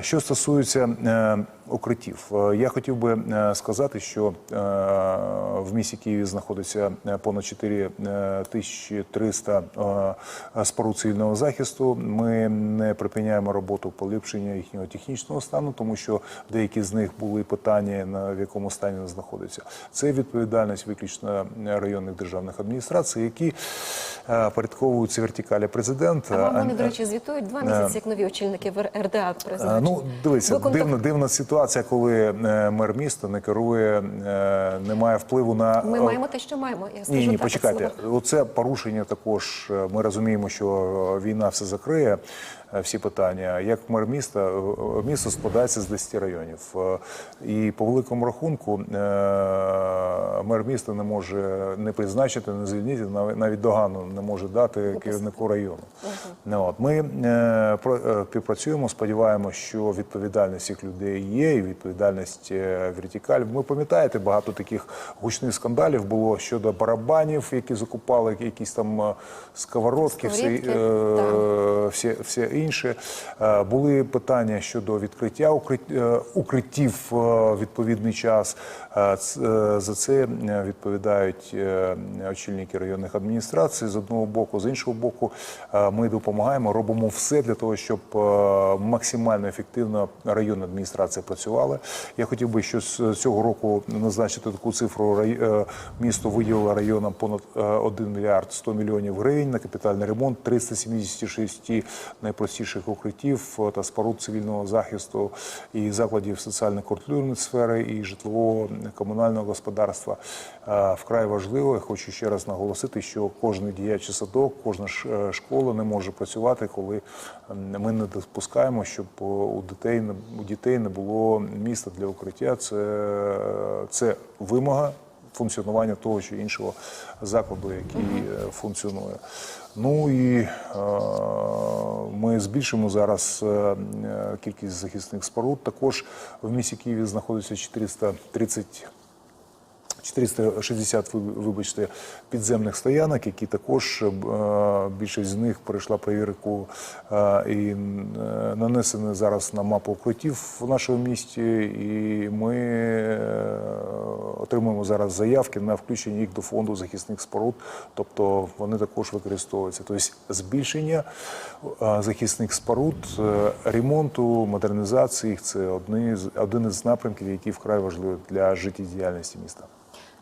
Що стосується е, укриттів, е, я хотів би е, сказати, що е, в місті Києві знаходиться понад 4 е, тисячі 300 е, споруд цивільного захисту. Ми не припиняємо роботу поліпшення їхнього технічного стану, тому що деякі з них були питання на в якому стані вони знаходяться. Це відповідальність виключно районних державних адміністрацій, які порядковуються вертикалі президента. А вам вони, до речі, звітують два місяці, як нові очільники в РДА. Ну, Ви контак- дивна, дивна ситуація, коли е, мер міста не керує, е, не має впливу на Ми е, маємо те, що маємо. Я скажу ні, ні, так, почекайте. Оце порушення також. Ми розуміємо, що війна все закриє. Всі питання, як мер міста, місто складається з 10 районів, і по великому рахунку мер міста не може не призначити, не звільнити, нав- навіть догану не може дати керівнику району. Ну, от ми співпрацюємо, сподіваємося, що відповідальність цих людей є, і відповідальність е, вертикаль. Ми пам'ятаєте, багато таких гучних скандалів було щодо барабанів, які закупали якісь там е, сковородки, всі, Сковорідки, е, всі, всі інше. Е, Були питання щодо відкриття е, укриттів е, в відповідний час. Е, е, За це е, відповідають е, очільники районних адміністрацій з одного боку, з іншого боку, е, ми допомагаємо, робимо все для того, щоб е, максимально ефективно районна адміністрація працювала. Я хотів би, що з цього року назначити таку цифру. Е, Місто виділило районам понад е, 1 мільярд 100 мільйонів гривень на капітальний ремонт 376 найпростіших укриттів е, та споруд цивільного захисту і закладів соціально-культурної сфери і житлового комунального господарства. Е, Вкрай важливо. Я хочу ще раз наголосити, що кожен діячий садок, кожна е, школа не може працювати, коли ми не допускаємо, щоб е, у дітей у дітей не було міста для укриття. Це, це вимога функціонування того чи іншого закладу, який е, функціонує. Ну і е, ми збільшимо зараз е, кількість захисних споруд. Також в місті Києві знаходиться 430 460, ви- вибачте, підземних стоянок, які також е, більшість з них пройшла перевірку е, і е, нанесені зараз на мапу укриттів в нашому місті. І ми отримуємо зараз заявки на включення їх до фонду захисних споруд, тобто вони також використовуються. Тобто збільшення захисних споруд, ремонту, модернізації це одні з один із напрямків, які вкрай важливі для життєдіяльності міста.